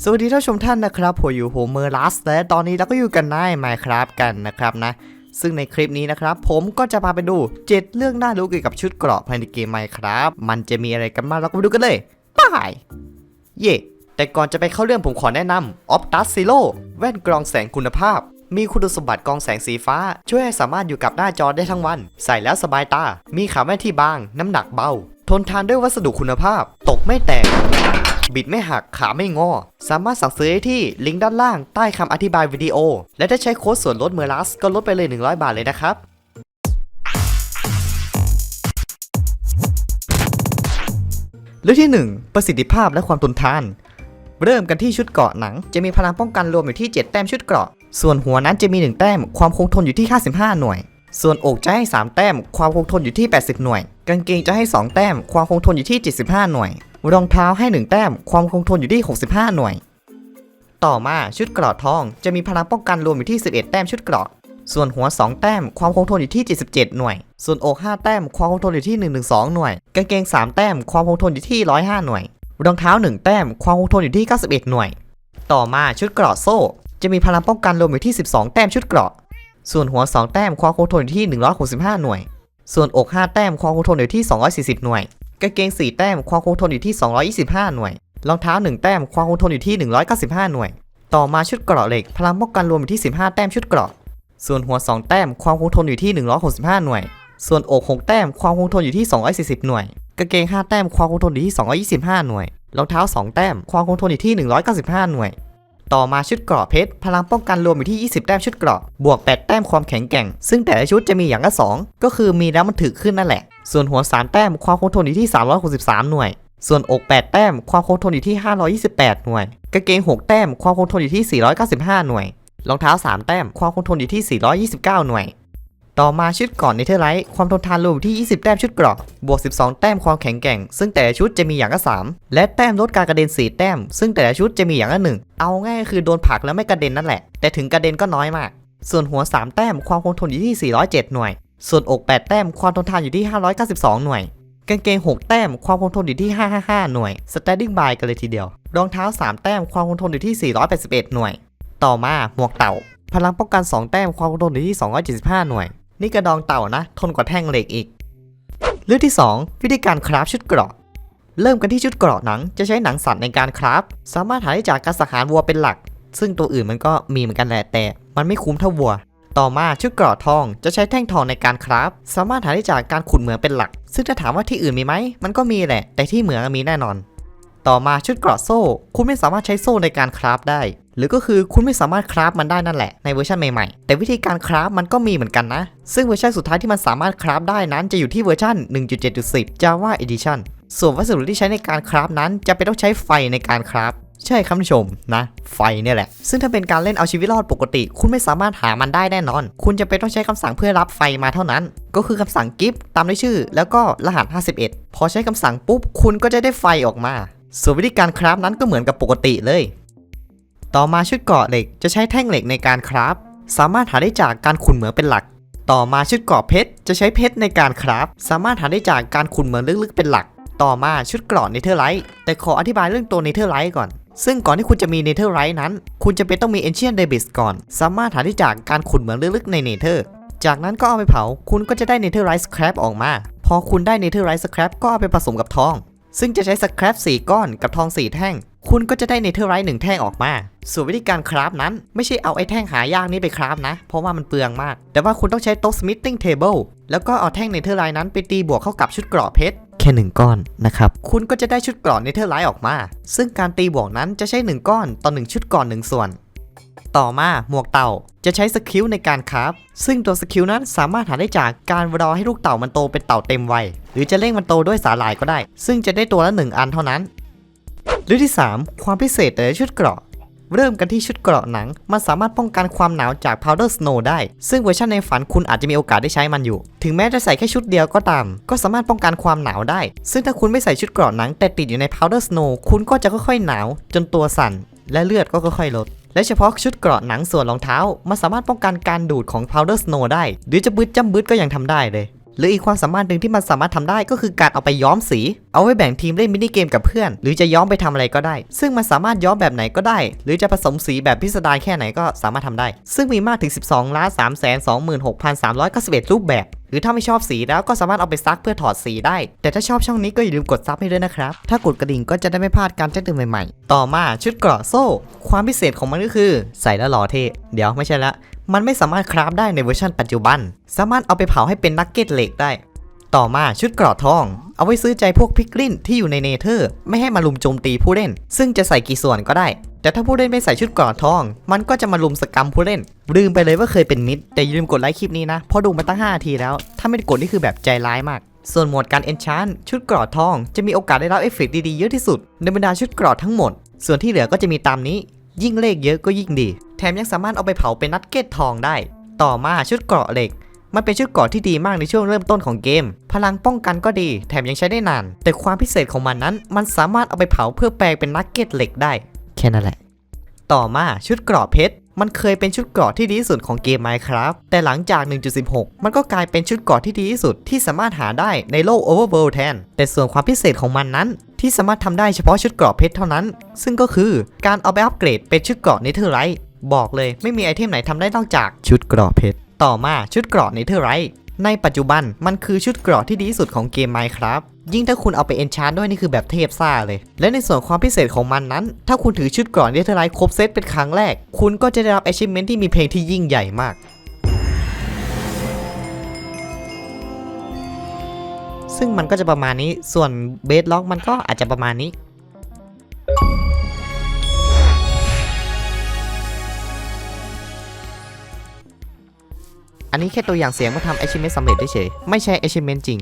สวัสดีท่านชมท่านนะครับผมอยู่โฮเมอร์ลัสและตอนนี้เราก็อยู่กันใน Minecraft กันนะครับนะ ซึ่งในคลิปนี้นะครับ ผมก็จะพาไปดู 7 เรื่องน่ารู้เกี่ยวกับชุดเกราะภายในเกม Minecraft มันจะมีอะไรกันบ้างเราก็ไปดูกันเลยไปเย่แต่ก่อนจะไปเข้าเรื่องผมขอแนะนำ Optus Zero แว่นกรองแสงคุณภาพ มีคุณสมบัติกรองแสงสีฟ้า ช่วยให้สามารถอยู่กับหน้าจอได้ทั้งวัน ใส่แล้วสบายตา มีขาแว่นที่บาง น้ำหนักเบา ทนทานด้วยวัสดุคุณภาพ ตกไม่แตก บิดไม่หักขาไม่งอ สามารถสั่งซื้อได้ที่ลิงก์ด้านล่างใต้คำอธิบายวิดีโอ และถ้าใช้โค้ดส่วนลดเมอร์ลัสก็ลดไปเลย 100 บาทเลยนะครับเรื่องที่ 1 ประสิทธิภาพและความทนทาน เริ่มกันที่ชุดเกราะหนัง จะมีพลังป้องกันรวมอยู่ที่ 7 แต้มชุดเกราะ ส่วนหัวนั้นจะมี 1 แต้ม ความคงทนอยู่ที่ 55 หน่วย ส่วนอกจะให้ 3 แต้ม ความคงทนอยู่ที่ 80 หน่วย กางเกงจะให้ 2 แต้ม ความคงทนอยู่ที่ 75 หน่วย รองเท้าให้ 1 แต้ม ความคงทนอยู่ที่ 65 หน่วย ต่อมาชุดเกราะทอง จะมีพลังป้องกันรวมอยู่ที่ 11 แต้มชุดเกราะ ส่วนหัว 2 แต้ม ความคงทนอยู่ที่ 77 หน่วย ส่วนอก 5 แต้ม ความคงทนอยู่ที่ 112 หน่วย กางเกง 3 แต้ม ความคงทนอยู่ที่ 105 หน่วย รองเท้า 1 แต้ม ความคงทนอยู่ที่ 91 หน่วย ต่อมาชุดเกราะโซ่ จะมีพลังป้องกันรวมอยู่ที่ 12 แต้มชุดเกราะ ส่วนหัว 2 แต้ม ความคงทนอยู่ที่ 165 หน่วย ส่วนอก 5 แต้ม ความคงทนอยู่ที่ 240 หน่วย กางเกง4แต้มความคงทนอยู่ที่ 225 หน่วย รองเท้า 1 แต้มความคงทนอยู่ที่ 195 หน่วย ต่อมาชุดเกราะเหล็ก พลังป้องกันรวมอยู่ที่ 15 แต้มชุดเกราะ ส่วนหัว 2 แต้มความคงทนอยู่ที่ 165 หน่วย ส่วนอก6แต้มความคงทนอยู่ที่ 240 หน่วย กางเกง 5 แต้มความคงทนอยู่ที่ 225 หน่วย รองเท้า 2 แต้มความคงทนอยู่ที่ 195 หน่วย ต่อมาชุดเกราะเพชร พลังป้องกันรวมอยู่ที่ 20 แต้มชุดเกราะ บวก 8 แต้มความแข็งแกร่ง ซึ่งแต่ละชุดจะมีอย่างละ 2 ก็คือมีแล้วมันถึกขึ้นนั่นแหละ ส่วนหัว 3 แต้มความคงทนอยู่ที่ 363 หน่วย ส่วนอก 8 แต้มความคงทนอยู่ที่ 528 หน่วย กางเกง 6 แต้มความคงทนอยู่ที่ 495 หน่วย รองเท้า 3 แต้มความคงทนอยู่ที่ 429 หน่วย ต่อมาชุดก่อนเนเธอร์ไลท์ความทนทานรวมที่ 20 แต้มชุดเกราะ บวก 12 แต้มความแข็งแกร่ง ซึ่งแต่ละชุดจะมีอย่างละ 3 และแต้มลดการกระเด็น 4 แต้ม ซึ่งแต่ละชุดจะมีอย่างละ 1 เอาง่ายก็คือโดนผลักแล้วไม่กระเด็นนั่นแหละ แต่ถึงกระเด็นก็น้อยมาก ส่วนหัว 3 แต้มความคงทนอยู่ที่ 407 หน่วย ส่วนอก 8 แต้มความทนทานอยู่ที่ 592 หน่วย กางเกง 6 แต้มความคงทนอยู่ที่ 555 หน่วย standing by กันเลยทีเดียว รองเท้า 3 แต้มความคงทนอยู่ที่ 481 หน่วย ต่อมาหมวกเต่า พลังป้องกัน 2 แต้มความคงทนอยู่ที่ 275 หน่วย นี่กระดองเต่านะ ทนกว่าแท่งเหล็กอีก เรื่องที่ 2 วิธีการคราฟชุดเกราะ เริ่มกันที่ชุดเกราะหนัง จะใช้หนังสัตว์ในการคราฟ สามารถหาได้จากการสังหารวัวเป็นหลัก ซึ่งตัวอื่นมันก็มีเหมือนกันแหละแต่ มันไม่คุ้มเท่าวัว ต่อมาชุดเกราะทองจะใช้แท่งทองในการคราฟสามารถหาได้จากการขุดเหมืองเป็นหลัก ซึ่งถ้าถามว่าที่อื่นมีไหม มันก็มีแหละ แต่ที่เหมืองมีแน่นอน ต่อมาชุดเกราะโซ่ คุณไม่สามารถใช้โซ่ในการคราฟได้ หรือก็คือคุณไม่สามารถคราฟมันได้นั่นแหละในเวอร์ชันใหม่ๆ แต่วิธีการคราฟมันก็มีเหมือนกันนะ ซึ่งเวอร์ชันสุดท้ายที่มันสามารถคราฟได้นั้นจะอยู่ที่เวอร์ชัน1.7.10 Java Edition ส่วนวัสดุที่ใช้ในการคราฟนั้นจะเป็นต้องใช้ไฟในการคราฟ ใช่ครับท่านผู้ชมนะไฟเนี่ยแหละ ซึ่งถ้าเป็นการเล่นเอาชีวิตรอดปกติ คุณไม่สามารถหามันได้แน่นอน คุณจะเป็นต้องใช้คำสั่งเพื่อรับไฟมาเท่านั้น ก็คือคำสั่ง gift ตามด้วยชื่อ แล้วก็รหัส 51 พอใช้คำสั่งปุ๊บ คุณก็จะได้ไฟออกมา ส่วนวิธีการคราฟนั้นก็เหมือนกับปกติเลย ต่อมาชุดเกาะเหล็กจะใช้แท่งเหล็กในการคราฟสามารถหาได้จากการขุดเหมืองเป็นหลัก ต่อมาชุดเกาะเพชรจะใช้เพชรในการคราฟสามารถหาได้จากการขุดเหมืองลึกๆเป็นหลัก ต่อมาชุดเกราะเนเธอร์ไลท์แต่ขออธิบายเรื่องตัวเนเธอร์ไลท์ก่อน ซึ่งก่อนที่คุณจะมีเนเธอร์ไ t ท์นั้น คุณจะเป็นต้องมี Ancient Debris ก่อน สามารถหาได้จากการขุดเหมืองลึกๆในเนเธอร์ จากนั้นก็เอาไปเผา คุณก็จะได้เนเธอร์ไ t ท์สครับออกมา พอคุณได้เนเธอร์ไ t ท์สครับก็เอาไปผสมกับทอง ซึ่งจะใช้สครับ4ก้อนกับทอง 4 แท่ง คุณก็จะได้เนเธอร์ไ t ท์หนึ่งแท่งออกมา ส่วนวิธีการคราฟนั้น ไม่ใช่เอาไอ้แท่งหายากนี้ไปคราฟนะ เพราะว่ามันเปลืองมาก แต่ว่าคุณต้องใช้โต๊ะ smithing table แล้วก็เอาแท่งเนเธอร์ไ t ท์นั้นไปตีบวกเข้ากับชุดเกราะเพชรแค่ 1 ก้อนนะครับ คุณก็จะได้ชุดเกราะเนเธอร์ไลท์ออกมา ซึ่งการตีบวกนั้นจะใช้ 1 ก้อนต่อ 1 ชุดก่อน 1 ส่วน ต่อมาหมวกเต่าจะใช้สกิลในการคราฟซึ่งตัวสกิลนั้นสามารถหาได้จากการรอให้ลูกเต่ามันโตเป็นเต่าเต็มวัย หรือจะเร่งมันโตด้วยสาหร่ายก็ได้ ซึ่งจะได้ตัวละ 1 อันเท่านั้นเรื่องที่ 3 ความพิเศษแต่ละชุดเกราะ เริ่มกันที่ชุดเกราะหนัง มันสามารถป้องกันความหนาวจาก powder snow ได้ ซึ่งเวอร์ชันในฝันคุณอาจจะมีโอกาสได้ใช้มันอยู่ ถึงแม้จะใส่แค่ชุดเดียวก็ตาม ก็สามารถป้องกันความหนาวได้ ซึ่งถ้าคุณไม่ใส่ชุดเกราะหนังแต่ติดอยู่ใน powder snow คุณก็จะค่อยๆหนาวจนตัวสั่น และเลือดก็ค่อยๆลดและเฉพาะชุดเกราะหนังส่วนรองเท้า มันสามารถป้องกันการดูดของ powder snow ได้ หรือจะบึดจ้ำบึดก็ยังทำได้เลย หรืออีกความสามารถหนึ่งที่มันสามารถทำได้ก็คือการเอาไปย้อมสี เอาไว้แบ่งทีมเล่นมินิเกมกับเพื่อน หรือจะย้อมไปทำอะไรก็ได้ ซึ่งมันสามารถย้อมแบบไหนก็ได้ หรือจะผสมสีแบบพิสดารแค่ไหนก็สามารถทำได้ ซึ่งมีมากถึง 12ล้าน3 2 6 3 9 1รูปแบบ หรือถ้าไม่ชอบสีแล้วก็สามารถเอาไปซักเพื่อถอดสีได้ แต่ถ้าชอบช่องนี้ก็อย่าลืมกดซับให้ด้วยนะครับ ถ้ากดกระดิ่งก็จะได้ไม่พลาดการแจ้งเตือนใหม่ๆ ต่อมาชุดเกราะโซ่ ความพิเศษของมันก็คือ ใส่แล้วหล่อเท่เดี๋ยวไม่ใช่ละ มันไม่สามารถคราฟได้ในเวอร์ชันปัจจุบัน สามารถเอาไปเผาให้เป็นนักเก็ตเหล็กได้ ต่อมาชุดเกราะทอง เอาไว้ซื้อใจพวกพิกลินที่อยู่ในเนเธอร์ ไม่ให้มาลุมโจมตีผู้เล่น ซึ่งจะใส่กี่ส่วนก็ได้ แต่ถ้าผู้เล่นไม่ใส่ชุดเกราะทอง มันก็จะมาลุมสกรรมผู้เล่น ลืมไปเลยว่าเคยเป็นมิดแต่อย่าลืมกดไลค์คลิปนี้นะเพราะดูมาตั้ง5นาทีแล้ว ถ้าไม่กดนี่คือแบบใจร้ายมากส่วนโหมดการเอนชานชุดเกราะทอง จะมีโอกาสได้รับเอฟเฟกต์ดีๆเยอะที่สุด ในบรรดาชุดเกราะทั้งหมด ส่วนที่เหลือก็จะมีตามนี้ ยิ่งเลขเยอะก็ยิ่งดี แถมยังสามารถเอาไปเผาเป็นนัดเก็ตทองได้ ต่อมาชุดเกราะเหล็ก มันเป็นชุดเกราะที่ดีมากในช่วงเริ่มต้นของเกม พลังป้องกันก็ดี แถมยังใช้ได้นาน แต่ความพิเศษของมันนั้น มันสามารถเอาไปเผาเพื่อแปลงเป็นนักเก็ตเหล็กได้ แค่นั้นแหละ ต่อมาชุดเกราะเพชรมันเคยเป็นชุดเกราะที่ดีที่สุดของเกม Minecraft แต่หลังจาก 1.16 มันก็กลายเป็นชุดเกราะที่ดีที่สุดที่สามารถหาได้ในโลก Overworld แทน แต่ส่วนความพิเศษของมันนั้น ที่สามารถทำได้เฉพาะชุดเกราะเพชรเท่านั้น ซึ่งก็คือการเอาไปอัปเกรดเป็นชุดเกราะเนเธอร์ไรท์บอกเลยไม่มีไอเทมไหนทำได้นอกจากชุดเกราะเพชรต่อมาชุดเกราะเนเธอร์ไรท์ในปัจจุบันมันคือชุดเกราะที่ดีที่สุดของเกม Minecraft ยิ่งถ้าคุณเอาไปเอนชานด้วยนี่คือแบบเทพซ่าเลย และในส่วนความพิเศษของมันนั้น ถ้าคุณถือชุดเกราะเนเธอร์ไรท์ครบเซตเป็นครั้งแรก คุณก็จะได้รับ achievement ที่มีเพลงที่ยิ่งใหญ่มาก ซึ่งมันก็จะประมาณนี้ส่วนเบสล็อกมันก็อาจจะประมาณนี้อันนี้แค่ตัวอย่างเสียงมาทำ achievement สำเร็จเฉยๆไม่ใช่ achievement จริง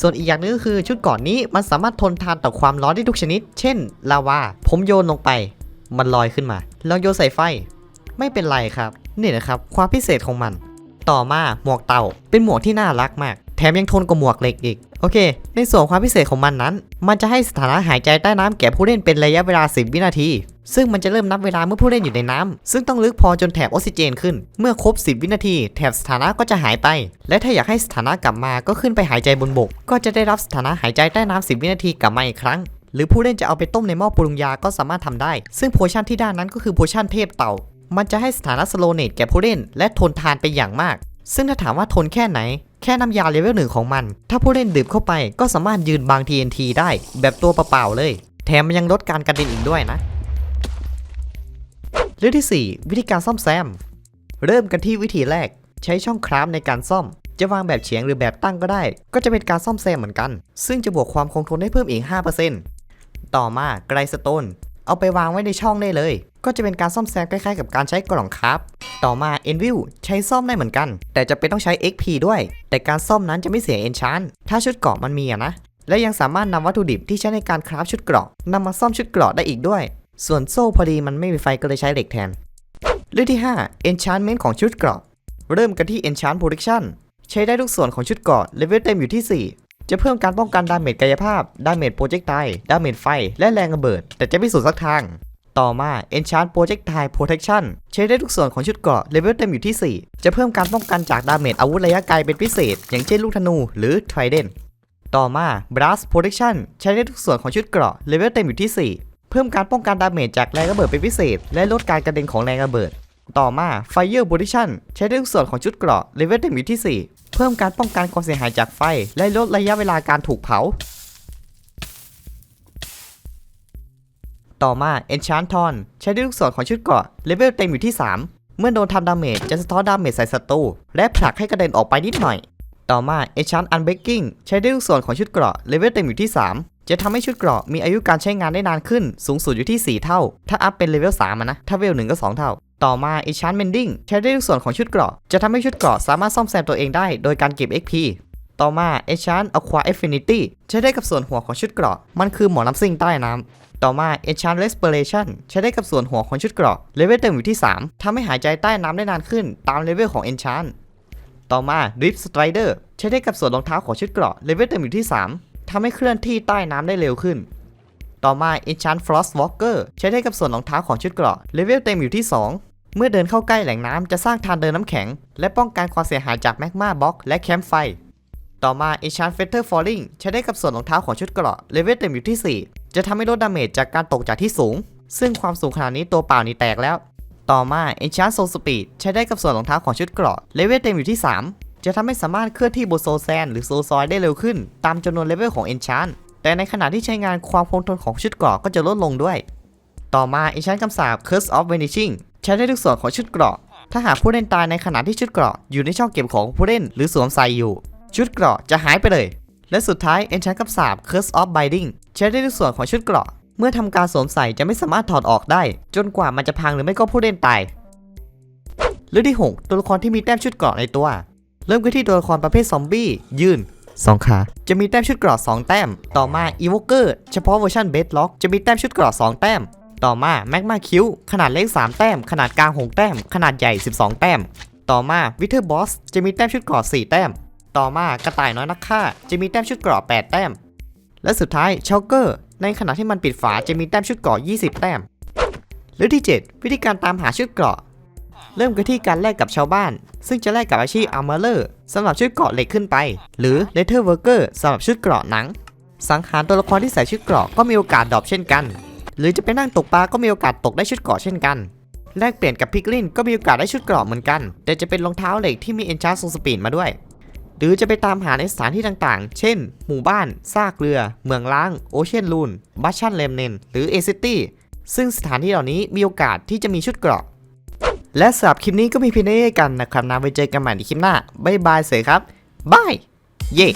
ส่วนอีกอย่างหนึงก็คือชุดก่อนนี้มันสามารถทนทานต่อความร้อนได้ทุกชนิด เช่น ลาวา ผมโยนลงไป มันลอยขึ้นมา ลองโยนใส่ไฟ ไม่เป็นไรครับ นี่นะครับ ความพิเศษของมัน ต่อมาหมวกเต่า เป็นหมวกที่น่ารักมาก แถมยังทนกว่าหมวกเหล็กอีก โอเค ในส่วนความพิเศษของมันนั้น มันจะให้สถานะหายใจใต้น้ำแก่ผู้เล่นเป็นระยะเวลา 10 วินาที ซึ่งมันจะเริ่มนับเวลาเมื่อผู้เล่นอยู่ในน้ำซึ่งต้องลึกพอจนแถบออกซิเจนขึ้น เมื่อครบ 10 วินาที แถบสถานะก็จะหายไป และถ้าอยากให้สถานะกลับมาก็ขึ้นไปหายใจบนบก ก็จะได้รับสถานะหายใจใต้น้ำ10 วินาทีกลับมาอีกครั้ง หรือผู้เล่นจะเอาไปต้มในหม้อปรุงยาก็สามารถทำได้ ซึ่งโพชั่นที่ได้นั้นก็คือโพชั่นเทพเต่า มันจะให้สถานะสโลเนตแก่ผู้เล่น และทนทานไปอย่างมาก ซึ่งถ้าถามว่าทนแค่ไหน แค่น้ำยาเลเวลหนึ่งของมัน ถ้าผู้เล่นดื่มเข้าไปก็สามารถยืนบาง TNT ได้ แบบตัวเปล่าๆเลย แถมมันยังลดการกระเด็นอีกด้วยนะเรื่องที่ 4 วิธีการซ่อมแซม เริ่มกันที่วิธีแรก ใช้ช่องคราฟในการซ่อม จะวางแบบเฉียงหรือแบบตั้งก็ได้ ก็จะเป็นการซ่อมแซมเหมือนกัน ซึ่งจะบวกความคงทนให้เพิ่มอีก 5%ต่อมาไกรสโตนเอาไปวางไว้ในช่องได้เลย ก็จะเป็นการซ่อมแซมคล้ายๆกับการใช้กล่องคราฟต่อมา Envil ใช้ซ่อมได้เหมือนกัน แต่จะเป็นต้องใช้ XP ด้วย แต่การซ่อมนั้นจะไม่เสีย Enchant ถ้าชุดเกราะมันมีอะนะ และยังสามารถนำวัตถุดิบที่ใช้ในการคราฟชุดเกราะนำมาซ่อมชุดเกราะได้อีกด้วย ส่วนโซ่พอดีมันไม่มีไฟก็เลยใช้เหล็กแทน เรื่องที่ 5 Enchantment ของชุดเกราะ เริ่มกันที่ Enchant Protection ใช้ได้ทุกส่วนของชุดเกราะเลเวลเต็มอยู่ที่ 4จะเพิ่มการป้องกันดาเมจกายภาพ ดาเมจโปรเจกต์ไตดาเมจไฟ และแรงระเบิด แต่จะไม่สุดสักทาง ต่อมา Enchant Projectile Protection ใช้ได้ทุกส่วนของชุดเกราะเลเวลเต็มอยู่ที่ 4 จะเพิ่มการป้องกันจากดาเมจอาวุธระยะไกลเป็นพิเศษ อย่างเช่นลูกธนูหรือ Trident ต่อมา Blast Protection ใช้ได้ทุกส่วนของชุดเกราะเลเวลเต็มอยู่ที่ 4 เพิ่มการป้องกันดาเมจจากแรงระเบิดเป็นพิเศษ และลดการกระเด็นของแรงระเบิด ต่อมา Fire Protection ใช้ได้ทุกส่วนของชุดเกราะเลเวลเต็มอยู่ที่ 4 เพิ่มการป้องกันความเสียหายจากไฟ และลดระยะเวลาการถูกเผา ต่อมา Enchanton ใช้ได้ทุกส่วนของชุดเกราะเลเวลเต็มอยู่ที่ 3 เมื่อโดนทำดาเมจจะสะท้อนดาเมจใส่ศัตรูและผลักให้กระเด็นออกไปนิดหน่อย ต่อมา Enchant Unbreaking ใช้ได้ทุกส่วนของชุดเกราะเลเวลเต็มอยู่ที่ 3 จะทำให้ชุดเกราะมีอายุการใช้งานได้นานขึ้น สูงสุดอยู่ที่ 4 เท่า ถ้าอัพเป็นเลเวล3นะถ้าเวล1ก็ 2 เท่า ต่อมา Enchant Mending ใช้ได้ทุกส่วนของชุดเกราะจะทำให้ชุดเกราะสามารถซ่อมแซมตัวเองได้โดยการเก็บ XP ต่อมา Enchant Aqua Affinity ใช้ได้กับส่วนหัวของชุดเกราะ มันคือหมอน้ำซิ่งใต้น้ำ ต่อมา Enchant Respiration ใช้ได้กับส่วนหัวของชุดเกราะเลเวลเต็มอยู่ที่ 3ทำให้หายใจใต้น้ำได้นานขึ้น ตามเลเวลของ Enchant ต่อมา Drift Strider ใช้ได้กับส่วนรองเท้าของชุดเกราะเลเวลเต็มอยู่ที่ 3ทำให้เคลื่อนที่ใต้น้ำได้เร็วขึ้น ต่อมา Enchant Frost Walker ใช้ได้กับส่วนรองเท้าของชุดเกราะเลเวลเต็มอยู่ที่ 2เมื่อเดินเข้าใกล้แหล่งน้ำจะสร้างทางเดินน้ำแข็ง และป้องกันความเสียหายจากแมกมาบล็อกและแคมป์ไฟ ต่อมา Enchant Feather Falling ใช้ได้กับส่วนรองเท้าของชุดเกราะเลเวลเต็มอยู่ที่4 จะทำให้ลดดาเมจจากการตกจากที่สูง ซึ่งความสูงขนาดนี้ตัวเปล่านี่แตกแล้ว ต่อมา Enchant Soul Speed ใช้ได้กับส่วนรองเท้าของชุดเกราะเลเวลเต็มอยู่ที่ 3 จะทำให้สามารถเคลื่อนที่บนโซแซนหรือโซซอยได้เร็วขึ้น ตามจำนวนเลเวลของ Enchant แต่ในขณะที่ใช้งานความคงทนของชุดเกราะก็จะลดลงด้วย ต่อมา Enchant คำสาป Curse of Vanishing ใช้ได้ทุกส่วนของชุดเกราะถ้าหากผู้เล่นตายในขณะที่ชุดเกราะอยู่ในช่องเก็บของผู้เล่นหรือสวมใส่อยู่ ชุดเกราะจะหายไปเลย และสุดท้าย Enchant คำสาป Curse of Binding ใช้ได้ทุกส่วนของชุดเกราะ เมื่อทำการสวมใส่จะไม่สามารถถอดออกได้ จนกว่ามันจะพังหรือไม่ก็ผู้เล่นตายเรื่องที่ 6 ตัวละครที่มีแต้มชุดเกราะในตัว เริ่มกันที่ตัวละครประเภทซอมบี้ยืน2ขาจะมีแต้มชุดเกราะ2แต้ม ต่อมา Evoker เฉพาะเวอร์ชัน Bedrock จะมีแต้มชุดเกราะ2แต้ม ต่อมา Magma Q ขนาดเล็ก3แต้ม ขนาดกลาง6แต้ม ขนาดใหญ่ 12 แต้ม ต่อมา Wither Boss จะมีแต้มชุดเกราะ4แต้ม ต่อมากระต่ายน้อยนักฆ่า จะมีแต้มชุดเกราะ8 แต้ม และสุดท้าย Shulker ในขณะที่มันปิดฝาจะมีแต้มชุดเกราะ20 แต้มเรื่อที่ 7 วิธีการตามหาชุดเกราะ เริ่มกันที่การแลกกับชาวบ้าน ซึ่งจะแลกกับอาชีพ Armorer สำหรับชุดเกราะเหล็กขึ้นไป หรือ Leather Worker สำหรับชุดเกราะหนัง สังหารตัวละครที่ใส่ชุดเกราะก็มีโอกาสดรอปเช่นกัน หรือจะไปนั่งตกปลาก็มีโอกาสตกได้ชุดเกราะเช่นกันแลกเปลี่ยนกับพิกลินก็มีโอกาสได้ชุดเกราะเหมือนกัน แต่จะเป็นรองเท้าเหล็กที่มี Enchant Soul Speed มาด้วย หรือจะไปตามหาในสถานที่ต่างๆ เช่น หมู่บ้าน ซากเรือ เมืองล้าง โอเชียนลูน บัชชันเลมเนน หรือเอซิตี้ซึ่งสถานที่เหล่านี้มีโอกาสที่จะมีชุดเกราะ และสำหรับคลิปนี้ก็มีเพียงเท่านี้กันนะครับนะไว้เจอกันใหม่ในคลิปหน้า บ๊ายบายเสยครับบาย เย่